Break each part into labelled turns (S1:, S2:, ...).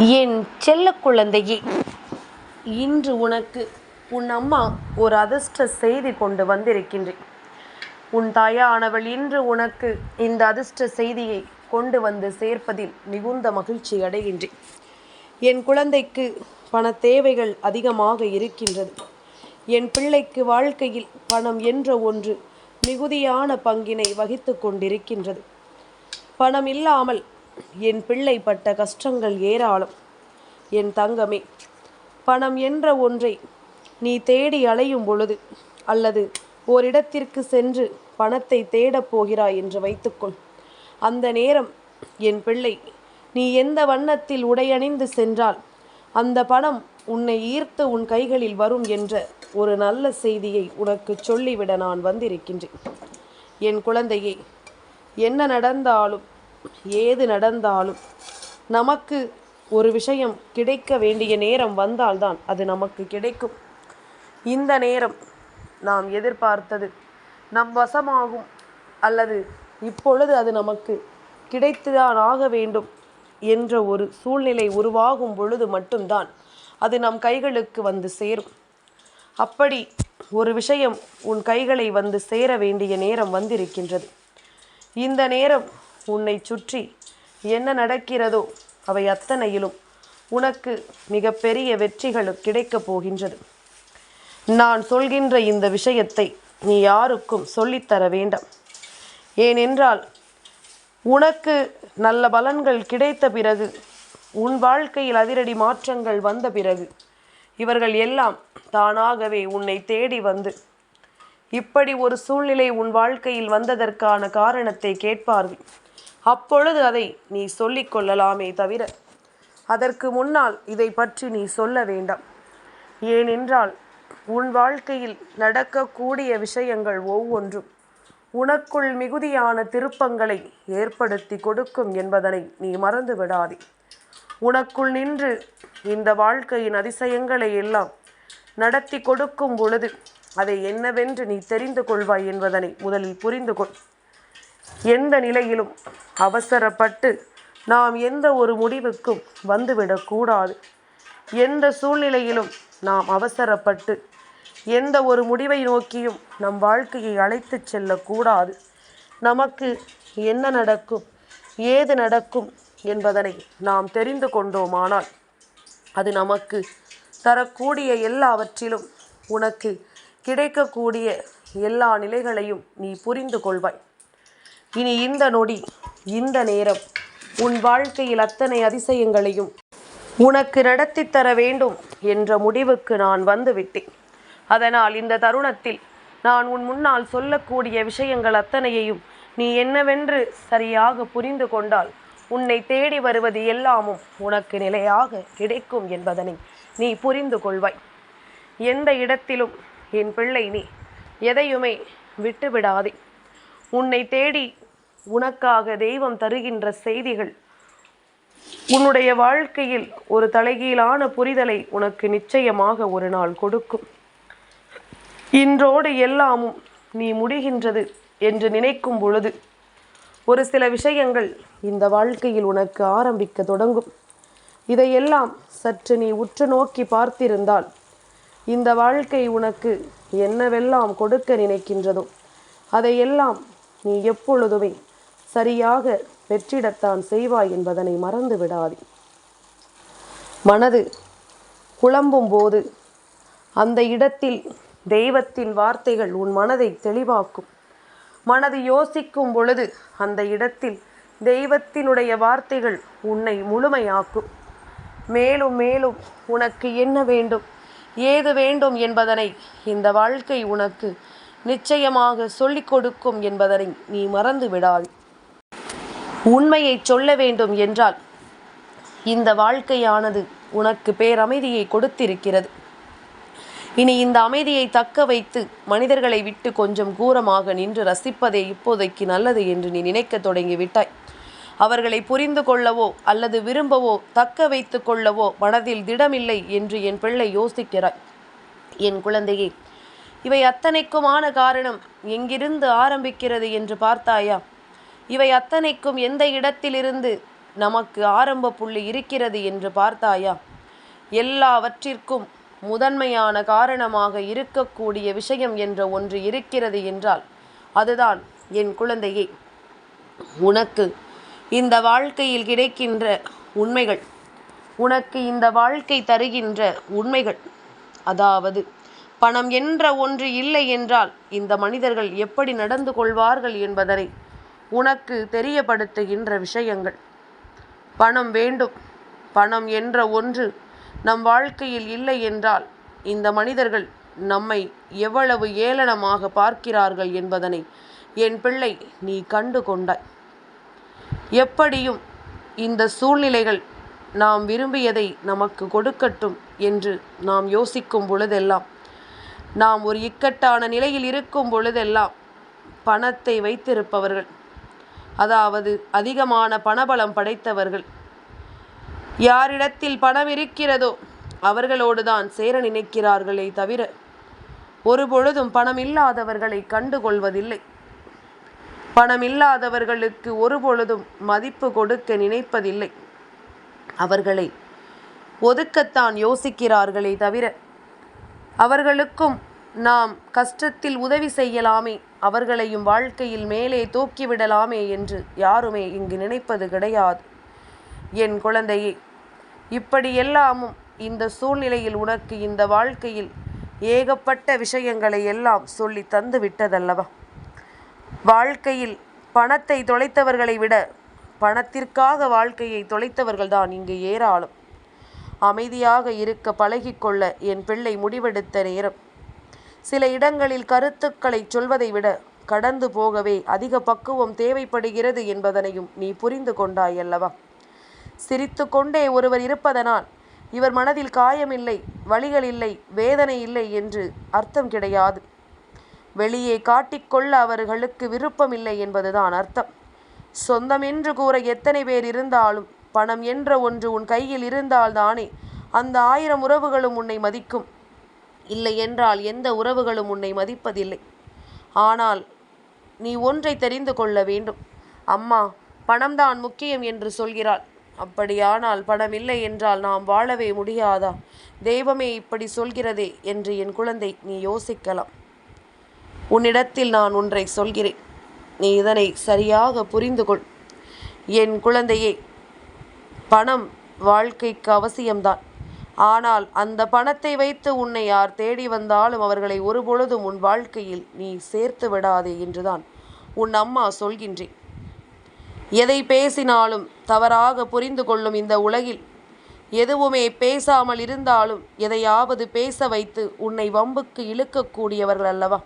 S1: என் செல்ல குழந்தையே இன்று உனக்கு உன் அம்மா ஒரு அதிர்ஷ்ட செய்தி கொண்டு வந்திருக்கின்றேன். உன் தாயானவள் இன்று உனக்கு இந்த அதிர்ஷ்ட செய்தியை கொண்டு வந்து சேர்ப்பதில் மிகுந்த மகிழ்ச்சி அடைகின்றேன். என் குழந்தைக்கு பண தேவைகள் அதிகமாக இருக்கின்றது. என் பிள்ளைக்கு வாழ்க்கையில் பணம் என்ற ஒன்று மிகுதியான பங்கினை வகித்து கொண்டிருக்கின்றது. பணம் இல்லாமல் என் பிள்ளை பட்ட கஷ்டங்கள் ஏராளம். என் தங்கமே பணம் என்ற ஒன்றை நீ தேடி அலையும் பொழுது அல்லது ஓரிடத்திற்கு சென்று பணத்தை தேடப் போகிறாய் என்று வைத்துக்கொள். அந்த நேரம் என் பிள்ளை நீ எந்த வண்ணத்தில் உடையணிந்து சென்றால் அந்த பணம் உன்னை ஈர்த்து உன் கைகளில் வரும் என்ற ஒரு நல்ல செய்தியை உனக்கு சொல்லிவிட நான் வந்திருக்கின்றேன். என் குழந்தையே என்ன நடந்தாலும் ஏது நடந்தாலும் நமக்கு ஒரு விஷயம் கிடைக்க வேண்டிய நேரம் வந்தால்தான் அது நமக்கு கிடைக்கும். இந்த நேரம் நாம் எதிர்பார்த்தது நம் வசமாகும் அல்லது இப்பொழுது அது நமக்கு கிடைத்துதான் ஆக வேண்டும் என்ற ஒரு சூழ்நிலை உருவாகும் பொழுது மட்டும்தான் அது நம் கைகளுக்கு வந்து சேரும். அப்படி ஒரு விஷயம் உன் கைகளை வந்து சேர வேண்டிய நேரம் வந்திருக்கின்றது. இந்த நேரம் உன்னை சுற்றி என்ன நடக்கிறதோ அவை அத்தனையிலும் உனக்கு மிகப்பெரிய வெற்றிகள் கிடைக்கப் போகின்றது. நான் சொல்கின்ற இந்த விஷயத்தை நீ யாருக்கும் சொல்லித்தர வேண்டாம். ஏனென்றால் உனக்கு நல்ல பலன்கள் கிடைத்த பிறகு உன் வாழ்க்கையில் அதிரடி மாற்றங்கள் வந்த பிறகு இவர்கள் எல்லாம் தானாகவே உன்னை தேடி வந்து இப்படி ஒரு சூழ்நிலை உன் வாழ்க்கையில் வந்ததற்கான காரணத்தை கேட்பார்கள். அப்பொழுது அதை நீ சொல்லிக் கொள்ளலாமே தவிர அதற்கு முன்னால் இதை பற்றி நீ சொல்ல வேண்டாம். ஏனென்றால் உன் வாழ்க்கையில் நடக்கக்கூடிய விஷயங்கள் ஒவ்வொன்றும் உனக்குள் மிகுதியான திருப்பங்களை ஏற்படுத்தி கொடுக்கும் என்பதனை நீ மறந்து விடாதே. உனக்குள் நின்று இந்த வாழ்க்கையின் அதிசயங்களை எல்லாம் நடத்தி கொடுக்கும் பொழுது அதை என்னவென்று நீ தெரிந்து கொள்வாய் என்பதனை முதலில் புரிந்து கொள். எந்த நிலையிலும் அவசரப்பட்டு நாம் எந்த ஒரு முடிவுக்கும் வந்துவிடக்கூடாது எந்த சூழ்நிலையிலும் நாம் அவசரப்பட்டு எந்த ஒரு முடிவை நோக்கியும் நம் வாழ்க்கையை அழைத்துச் செல்லக்கூடாது நமக்கு என்ன நடக்கும் ஏது நடக்கும் என்பதனை நாம் தெரிந்து கொண்டோமானால் அது நமக்கு தரக்கூடிய எல்லாவற்றிலும் உனக்கு கிடைக்கக்கூடிய எல்லா நிலைகளையும் நீ புரிந்து கொள்வாய். இனி இந்த நொடி இந்த நேரம். உன் வாழ்க்கையில் அத்தனை அதிசயங்களையும் உனக்கு நடத்தி தர வேண்டும் என்ற முடிவுக்கு நான் வந்துவிட்டேன். அதனால் இந்த தருணத்தில் நான் உன் முன்னால் சொல்லக்கூடிய விஷயங்கள் அத்தனையையும் நீ என்னவென்று சரியாக புரிந்து கொண்டால் உன்னை தேடி வருவது எல்லாமும் உனக்கு நிலையாக கிடைக்கும் என்பதனை நீ புரிந்து கொள்வாய். எந்த இடத்திலும் என் பிள்ளை நீ எதையுமே விட்டுவிடாதே. உன்னை தேடி உனக்காக தெய்வம் தருகின்ற செய்திகள். உன்னுடைய வாழ்க்கையில் ஒரு தலைகீழான புரிதலை உனக்கு நிச்சயமாக ஒரு நாள் கொடுக்கும். இன்றோடு எல்லாமும் நீ முடிகின்றது என்று நினைக்கும் பொழுது ஒரு சில விஷயங்கள் இந்த வாழ்க்கையில் உனக்கு ஆரம்பிக்க தொடங்கும். இதையெல்லாம் சற்று நீ உற்று நோக்கி பார்த்திருந்தால் இந்த வாழ்க்கை உனக்கு என்னவெல்லாம் கொடுக்க நினைக்கின்றதோ அதையெல்லாம் நீ எப்பொழுதுமே சரியாக வெற்றிடத்தான் செய்வாய் என்பதனை மறந்து விடாதே மனது குழம்பும் போது அந்த இடத்தில் தெய்வத்தின் வார்த்தைகள் உன் மனதை தெளிவாக்கும். மனது யோசிக்கும் பொழுது அந்த இடத்தில் தெய்வத்தினுடைய வார்த்தைகள் உன்னை முழுமையாக்கும். மேலும் மேலும் உனக்கு என்ன வேண்டும் ஏது வேண்டும் என்பதனை இந்த வாழ்க்கை உனக்கு நிச்சயமாக சொல்லிக் கொடுக்கும் என்பதனை நீ மறந்து விடாது உண்மையை சொல்ல வேண்டும் என்றால் இந்த வாழ்க்கையானது உனக்கு பேரமைதியை கொடுத்திருக்கிறது. இனி இந்த அமைதியை தக்க வைத்து மனிதர்களை விட்டு கொஞ்சம் கூரமாக நின்று ரசிப்பதே இப்போதைக்கு நல்லது என்று நீ நினைக்க தொடங்கிவிட்டாய். அவர்களை புரிந்து கொள்ளவோ அல்லது விரும்பவோ தக்க வைத்து கொள்ளவோ மனதில் திடமில்லை என்று என் பிள்ளை யோசிக்கிறாய். என் குழந்தையே இவை அத்தனைக்குமான காரணம் எங்கிருந்து ஆரம்பிக்கிறது என்று பார்த்தாயா? இவை அத்தனைக்கும் எந்த இடத்திலிருந்து நமக்கு ஆரம்ப புள்ளி இருக்கிறது என்று பார்த்தாயா? எல்லாவற்றிற்கும் முதன்மையான காரணமாக இருக்கக்கூடிய விஷயம் என்ற ஒன்று இருக்கிறது என்றால் அதுதான் என் குழந்தையே உனக்கு இந்த வாழ்க்கையில் கிடைக்கின்ற உண்மைகள் உனக்கு இந்த வாழ்க்கை தருகின்ற உண்மைகள். அதாவது பணம் என்ற ஒன்று இல்லை என்றால் இந்த மனிதர்கள் எப்படி நடந்து கொள்வார்கள் என்பதனை உனக்கு தெரியப்படுத்துகின்ற விஷயங்கள். பணம் வேண்டும். பணம் என்ற ஒன்று நம் வாழ்க்கையில் இல்லை என்றால் இந்த மனிதர்கள் நம்மை எவ்வளவு ஏளனமாக பார்க்கிறார்கள் என்பதனை என் பிள்ளை நீ கண்டு கொண்டாய். எப்படியும் இந்த சூழ்நிலைகள் நாம் விரும்பியதை நமக்கு கொடுக்கட்டும் என்று நாம் யோசிக்கும் பொழுதெல்லாம் நாம் ஒரு இக்கட்டான நிலையில் இருக்கும் பொழுதெல்லாம் பணத்தை வைத்திருப்பவர்கள் அதாவது அதிகமான பணபலம் படைத்தவர்கள். யாரிடத்தில் பணம் இருக்கிறதோ அவர்களோடு தான் சேர நினைக்கிறார்களே தவிர ஒரு பொழுதும் பணம் இல்லாதவர்களை கண்டுகொள்வதில்லை. பணம் இல்லாதவர்களுக்கு ஒரு பொழுதும் மதிப்பு கொடுக்க நினைப்பதில்லை. அவர்களை ஒதுக்கத்தான் யோசிக்கிறார்களே தவிர அவர்களுக்கும் நாம் கஷ்டத்தில் உதவி செய்யலாமே அவர்களையும் வாழ்க்கையில் மேலே தூக்கிவிடலாமே என்று யாருமே இங்கு நினைப்பது கிடையாது. என் குழந்தையே இப்படி எல்லாமும் இந்த சூழ்நிலையில் உனக்கு இந்த வாழ்க்கையில் ஏகப்பட்ட விஷயங்களை எல்லாம் சொல்லி தந்து விட்டதல்லவா? வாழ்க்கையில் பணத்தை தொலைத்தவர்களை விட பணத்திற்காக வாழ்க்கையை தொலைத்தவர்கள்தான் இங்கு ஏராளம். அமைதியாக இருக்க பழகிக்கொள்ள என் பிள்ளை முடிவெடுத்த நேரம் சில இடங்களில் கருத்துக்களை சொல்வதை விட கடந்து போகவே அதிக பக்குவம் தேவைப்படுகிறது என்பதனையும் நீ புரிந்து கொண்டாய் அல்லவா? சிரித்து கொண்டே ஒருவர் இருப்பதனால் இவர் மனதில் காயமில்லை வழிகள் இல்லை வேதனை இல்லை என்று அர்த்தம் கிடையாது. வெளியே காட்டிக்கொள்ள அவர்களுக்கு விருப்பமில்லை என்பதுதான் அர்த்தம். சொந்தம் என்று கூற எத்தனை பேர் இருந்தாலும் பணம் என்ற ஒன்று உன் கையில் இருந்தால்தானே அந்த ஆயிரம் உறவுகளும் உன்னை மதிக்கும். இல்லை என்றால் எந்த உறவுகளும் உன்னை மதிப்பதில்லை. ஆனால் நீ ஒன்றை தெரிந்து கொள்ள வேண்டும். அம்மா பணம்தான் முக்கியம் என்று சொல்கிறாள். அப்படியானால் பணம் இல்லை என்றால் நாம் வாழவே முடியாதா? தெய்வமே இப்படி சொல்கிறதே என்று என் குழந்தை நீ யோசிக்கலாம். உன்னிடத்தில் நான் ஒன்றை சொல்கிறேன். நீ இதனை சரியாக புரிந்து கொள். என் குழந்தையே பணம் வாழ்க்கைக்கு அவசியம்தான். ஆனால் அந்த பணத்தை வைத்து உன்னை யார் தேடி வந்தாலும் அவர்களை ஒருபொழுதும் உன் வாழ்க்கையில் நீ சேர்த்து விடாதே என்றுதான் உன் அம்மா சொல்கின்றேன் எதை பேசினாலும் தவறாக புரிந்து கொள்ளும் இந்த உலகில் எதுவுமே பேசாமல் இருந்தாலும் எதையாவது பேச வைத்து உன்னை வம்புக்கு இழுக்கக்கூடியவர்கள் அல்லவா?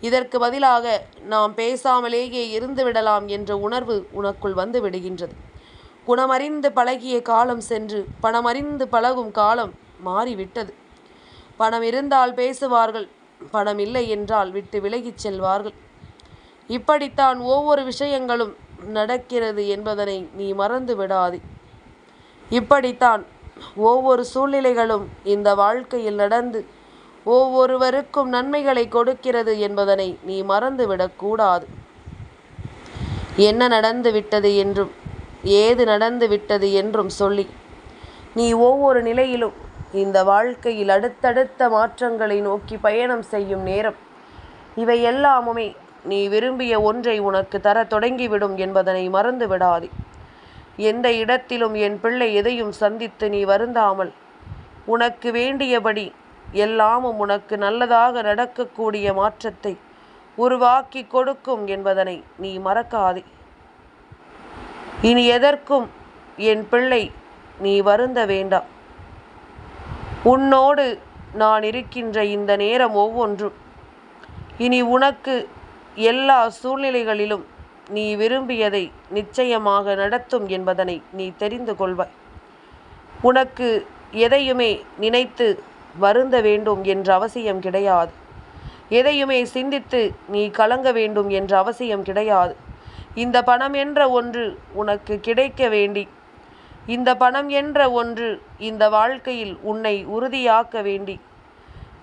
S1: இதற்கு பதிலாக நாம் பேசாமலேயே இருந்து விடலாம் என்ற உணர்வு உனக்குள் வந்து விடுகின்றது. குணமறிந்து பழகிய காலம் சென்று பணமறிந்து பழகும் காலம் மாறிவிட்டது. பணம் இருந்தால் பேசுவார்கள் பணம் இல்லை என்றால் விட்டு விலகிச் செல்வார்கள். இப்படித்தான் ஒவ்வொரு விஷயங்களும் நடக்கிறது என்பதனை நீ மறந்து விடாதே. இப்படித்தான் ஒவ்வொரு சூழ்நிலைகளும் இந்த வாழ்க்கையில் நடந்து ஒவ்வொருவருக்கும் நன்மைகளை கொடுக்கிறது என்பதனை நீ மறந்துவிடக்கூடாது என்ன நடந்து விட்டது என்றும் ஏது நடந்து விட்டது என்றும் சொல்லி நீ ஒவ்வொரு நிலையிலும் இந்த வாழ்க்கையில் அடுத்தடுத்த மாற்றங்களை நோக்கி பயணம் செய்யும் நேரம். இவை எல்லாமுமே நீ விரும்பிய ஒன்றை உனக்கு தர தொடங்கிவிடும் என்பதனை மறந்து விடாதே. எந்த இடத்திலும் என் பிள்ளை எதையும் சந்தித்து நீ வருந்தாமல் உனக்கு வேண்டியபடி எல்லாமும் உனக்கு நல்லதாக நடக்கக்கூடிய மாற்றத்தை உருவாக்கி கொடுக்கும் என்பதனை நீ மறக்காதே. இனி எதற்கும் என் பிள்ளை நீ வருந்த வேண்டாம். உன்னோடு நான் இருக்கின்ற இந்த நேரம் ஒவ்வொன்றும். இனி உனக்கு எல்லா சூழ்நிலைகளிலும் நீ விரும்பியதை நிச்சயமாக நடத்தும் என்பதனை நீ தெரிந்து கொள்வாய். உனக்கு எதையுமே நினைத்து வருந்த வேண்டும் என்ற அவசியம் கிடையாது. எதையுமே சிந்தித்து நீ கலங்க வேண்டும் என்ற அவசியம் கிடையாது. இந்த பணம் என்ற ஒன்று உனக்கு கிடைக்க வேண்டி. இந்த பணம் என்ற ஒன்று இந்த வாழ்க்கையில் உன்னை உறுதியாக்க வேண்டி.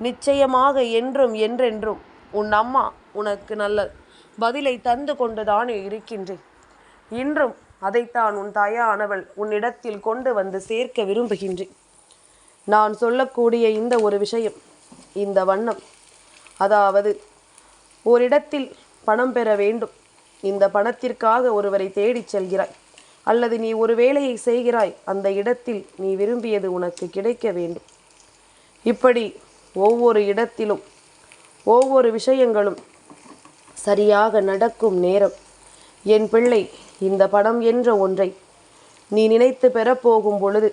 S1: நிச்சயமாக என்றும் என்றென்றும் உன் அம்மா உனக்கு நல்ல பதிலை தந்து கொண்டுதானே இருக்கின்றேன். இன்றும் அதைத்தான் உன் தாயானவள் உன்னிடத்தில் கொண்டு வந்து சேர்க்க விரும்புகின்றேன். நான் சொல்லக்கூடிய இந்த ஒரு விஷயம் இந்த வண்ணம். அதாவது ஓரிடத்தில் பணம் பெற வேண்டும். இந்த பணத்திற்காக ஒருவரை தேடிச் செல்கிறாய். அல்லது நீ ஒரு வேலையை செய்கிறாய் அந்த இடத்தில் நீ விரும்பியது உனக்கு கிடைக்க வேண்டும். இப்படி ஒவ்வொரு இடத்திலும் ஒவ்வொரு விஷயங்களும் சரியாக நடக்கும் நேரம். என் பிள்ளை இந்த படம் என்ற ஒன்றை நீ நினைத்து பெறப்போகும் பொழுது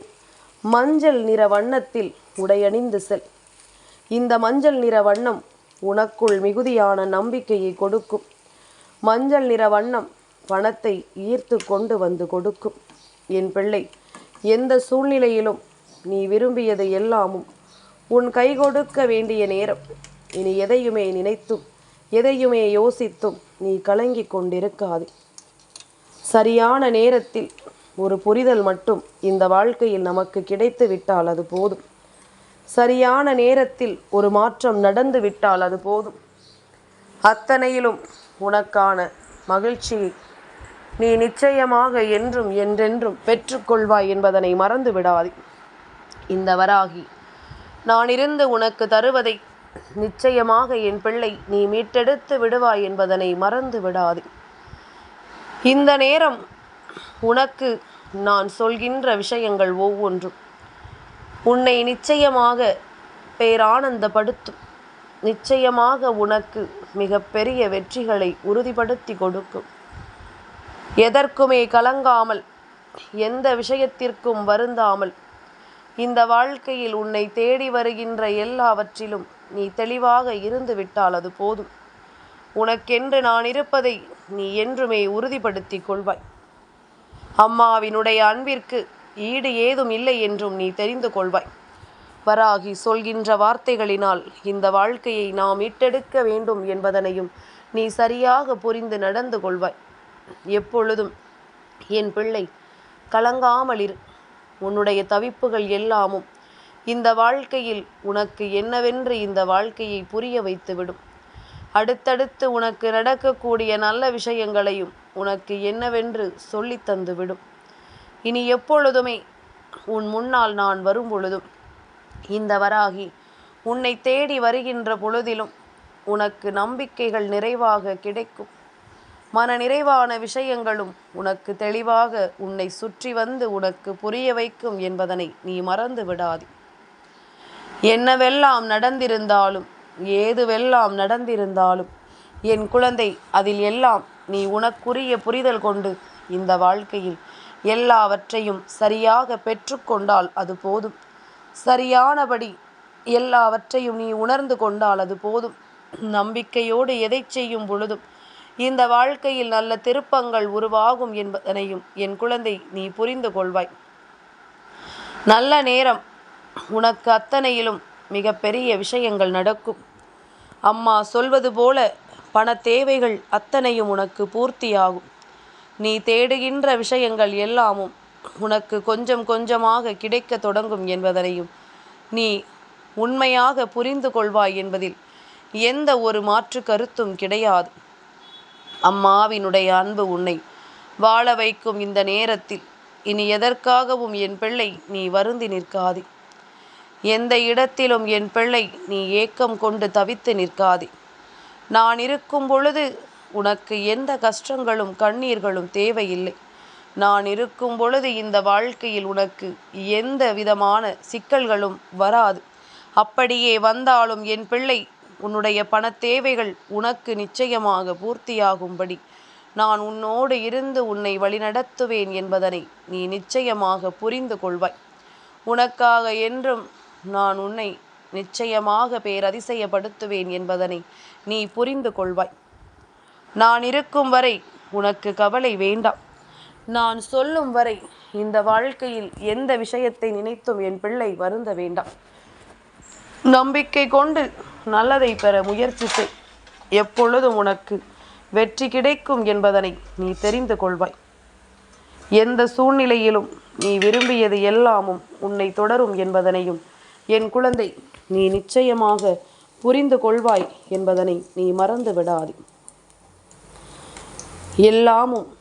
S1: மஞ்சள் நிற வண்ணத்தில் உடையணிந்து செல். இந்த மஞ்சள் நிற வண்ணம் உனக்குள் மிகுதியான நம்பிக்கையை கொடுக்கும். மஞ்சள் நிற வண்ணம் பணத்தை ஈர்த்து கொண்டு வந்து கொடுக்கும். என் பிள்ளை எந்த சூழ்நிலையிலும் நீ விரும்பியது எல்லாமும் உன் கை கொடுக்க வேண்டிய நேரம். இனி எதையுமே நினைத்தும் எதையுமே யோசித்தும் நீ கலங்கிக் கொண்டிருக்காது. சரியான நேரத்தில் ஒரு புரிதல் மட்டும் இந்த வாழ்க்கையில் நமக்கு கிடைத்து விட்டால் அது போதும். சரியான நேரத்தில் ஒரு மாற்றம் நடந்து விட்டால் அது போதும். அத்தனையிலும் உனக்கான மகிழ்ச்சியை நீ நிச்சயமாக என்றும் என்றென்றும் பெற்றுக்கொள்வாய் என்பதனை மறந்து விடாதே. இந்த வராகி நான் இருந்து உனக்கு தருவதை நிச்சயமாக என் பிள்ளை நீ மீட்டெடுத்து விடுவாய் என்பதனை மறந்து விடாதே. இந்த நேரம் உனக்கு நான் சொல்கின்ற விஷயங்கள் ஒவ்வொன்றும் உன்னை நிச்சயமாக பேரானந்தப்படுத்தும். நிச்சயமாக உனக்கு மிகப்பெரிய வெற்றிகளை உறுதிப்படுத்தி கொடுக்கும். எதற்குமே கலங்காமல் எந்த விஷயத்திற்கும் வருந்தாமல் இந்த வாழ்க்கையில் உன்னை தேடி வருகின்ற எல்லாவற்றிலும் நீ தெளிவாக இருந்து விட்டால் அது போதும். உனக்கென்று நான் இருப்பதை நீ என்றுமே உறுதிப்படுத்தி கொள்வாய். அம்மாவினுடைய அன்பிற்கு ஈடு ஏதும் இல்லை என்றும் நீ தெரிந்து கொள்வாய். வராகி சொல்கின்ற வார்த்தைகளினால் இந்த வாழ்க்கையை நாம் இட்டெடுக்க வேண்டும் என்பதனையும் நீ சரியாக புரிந்து நடந்து கொள்வாய். எப்பொழுதும் என் பிள்ளை கலங்காமல் இரு உன்னுடைய தவிப்புகள் எல்லாமும் இந்த வாழ்க்கையில் உனக்கு என்னவென்று இந்த வாழ்க்கையை புரிய வைத்துவிடும். அடுத்தடுத்து உனக்கு நடக்கக்கூடிய நல்ல விஷயங்களையும் உனக்கு என்னவென்று சொல்லி தந்துவிடும். இனி எப்பொழுதுமே உன் முன்னால் நான் வரும் பொழுதும் இந்த வராகி உன்னை தேடி வருகின்ற பொழுதிலும் உனக்கு நம்பிக்கைகள் நிறைவாக கிடைக்கும். மன நிறைவான விஷயங்களும் உனக்கு தெளிவாக உன்னை சுற்றி வந்து உனக்கு புரிய வைக்கும் என்பதனை நீ மறந்து விடாதே. என்னவெல்லாம் நடந்திருந்தாலும் ஏதுவெல்லாம் நடந்திருந்தாலும் என் குழந்தை அதில் எல்லாம் நீ உனக்குரிய புரிதல் கொண்டு இந்த வாழ்க்கையில் எல்லாவற்றையும் சரியாக பெற்றுக்கொண்டால் அது போதும். சரியானபடி எல்லாவற்றையும் நீ உணர்ந்து கொண்டால் அது போதும். நம்பிக்கையோடு எதை செய்யும் பொழுதும் இந்த வாழ்க்கையில் நல்ல திருப்பங்கள் உருவாகும் என்பதனையும் என் குழந்தை நீ புரிந்து கொள்வாய். நல்ல நேரம் உனக்கு அத்தனையிலும் மிகப்பெரிய விஷயங்கள் நடக்கும். அம்மா சொல்வது போல பண தேவைகள் அத்தனையும் உனக்கு பூர்த்தியாகும். நீ தேடுகின்ற விஷயங்கள் எல்லாமும் உனக்கு கொஞ்சம் கொஞ்சமாக கிடைக்க தொடங்கும் என்பதனையும் நீ உண்மையாக புரிந்து கொள்வாய் என்பதில் எந்த ஒரு மாற்று கருத்தும் கிடையாது. அம்மாவினுடைய அன்பு உன்னை வாழ வைக்கும் இந்த நேரத்தில் இனி எதற்காகவும் என் பிள்ளை நீ வருந்தி நிற்காதே. எந்த இடத்திலும் என் பிள்ளை நீ ஏக்கம் கொண்டு தவித்து நிற்காதே. நான் இருக்கும் பொழுது உனக்கு எந்த கஷ்டங்களும் கண்ணீர்களும் தேவையில்லை. நான் இருக்கும் பொழுது இந்த வாழ்க்கையில் உனக்கு எந்த விதமான சிக்கல்களும் வராது. அப்படியே வந்தாலும் என் பிள்ளை உன்னுடைய பண தேவைகள் உனக்கு நிச்சயமாக பூர்த்தியாகும்படி. நான் உன்னோடு இருந்து உன்னை வழிநடத்துவேன் என்பதனை நீ நிச்சயமாக புரிந்து கொள்வாய். உனக்காக என்றும் நான் உன்னை நிச்சயமாக பேரதிசயப்படுத்துவேன் என்பதனை நீ புரிந்து கொள்வாய். நான் இருக்கும் வரை உனக்கு கவலை வேண்டாம். நான் சொல்லும் வரை இந்த வாழ்க்கையில் எந்த விஷயத்தை நினைத்தும் என் பிள்ளை வருந்த வேண்டாம். நம்பிக்கை கொண்டு நல்லதை பெற முயற்சி செய். எப்பொழுதும் உனக்கு வெற்றி கிடைக்கும் என்பதனை நீ தெரிந்து கொள்வாய். எந்த சூழ்நிலையிலும் நீ விரும்பியது எல்லாமும் உன்னை தொடரும் என்பதனையும் என் குழந்தை நீ நிச்சயமாக புரிந்து கொள்வாய் என்பதனை நீ மறந்து விடாதே. எல்லாமும்